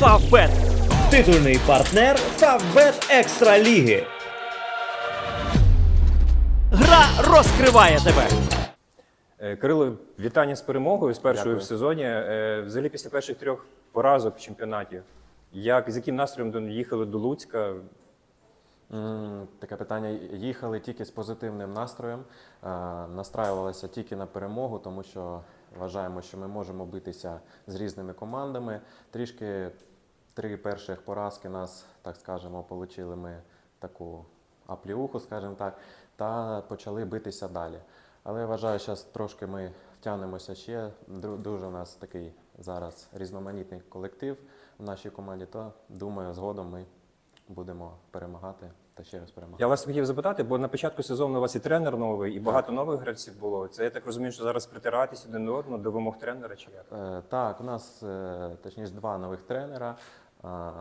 Фавбет. Титульний партнер Фавбет Екстра Ліги. Гра розкриває тебе. Е, Кирило, вітання з перемогою з першою Дякую. в сезоні. Е, Взагалі після перших трьох поразок в чемпіонаті. Як з яким настроєм їхали до Луцька? Таке питання. Їхали тільки з позитивним настроєм, е, настраювалися тільки на перемогу, тому що вважаємо, що ми можемо битися з різними командами. Трішки три перших поразки нас, так скажемо, отримали ми таку апліуху, скажімо так, та почали битися далі. Але я вважаю, що трошки ми втягнемося ще. Дуже у нас такий зараз різноманітний колектив в нашій команді, то думаю, згодом ми будемо перемагати та ще раз перемагати. Я вас хотів запитати, бо на початку сезону у вас і тренер новий, і багато нових гравців було. Це я так розумію, що зараз притиратись один до одного до вимог тренера чи як? Е, Так, у нас е, точніше два нових тренера. А,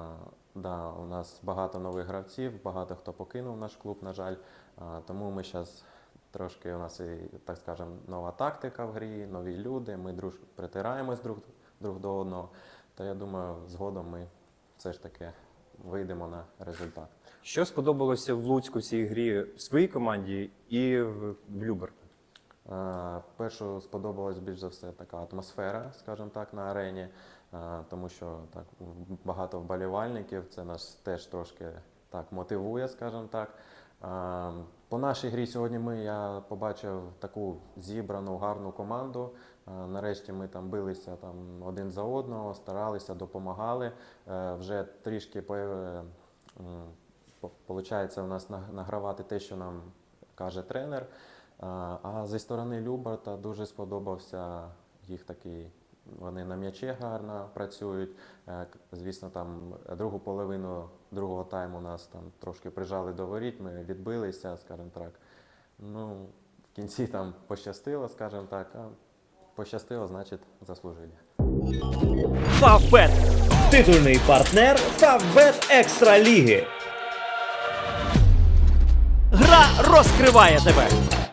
Да, у нас багато нових гравців, багато хто покинув наш клуб, на жаль. А, Тому ми зараз трошки у нас і, так скажемо, нова тактика в грі, нові люди. Ми друж притираємось друг, друг до одного. То я думаю, згодом ми все ж таки вийдемо на результат. Що сподобалося в Луцьку цій грі в своїй команді і в, в? Е, Першу сподобалась більш за все така атмосфера, скажімо так, на арені, е, тому що так багато вболівальників, це нас теж трошки так мотивує, скажімо так. Е, По нашій грі сьогодні ми я побачив таку зібрану гарну команду. Е, Нарешті ми там билися там один за одного, старалися, допомагали. Е, Вже трішки е, получається у нас награвати те, що нам каже тренер. А зі сторони Любарта дуже сподобався їх такий. Вони на м'ячі гарно працюють. Е, Звісно, там другу половину другого тайму нас там трошки прижали до воріт, ми відбилися, скажімо так. Ну, в кінці там пощастило, скажімо так. А пощастило, значить, заслужили. Фавбет. Титульний партнер Фавбет Екстра Ліги. Гра розкриває тебе.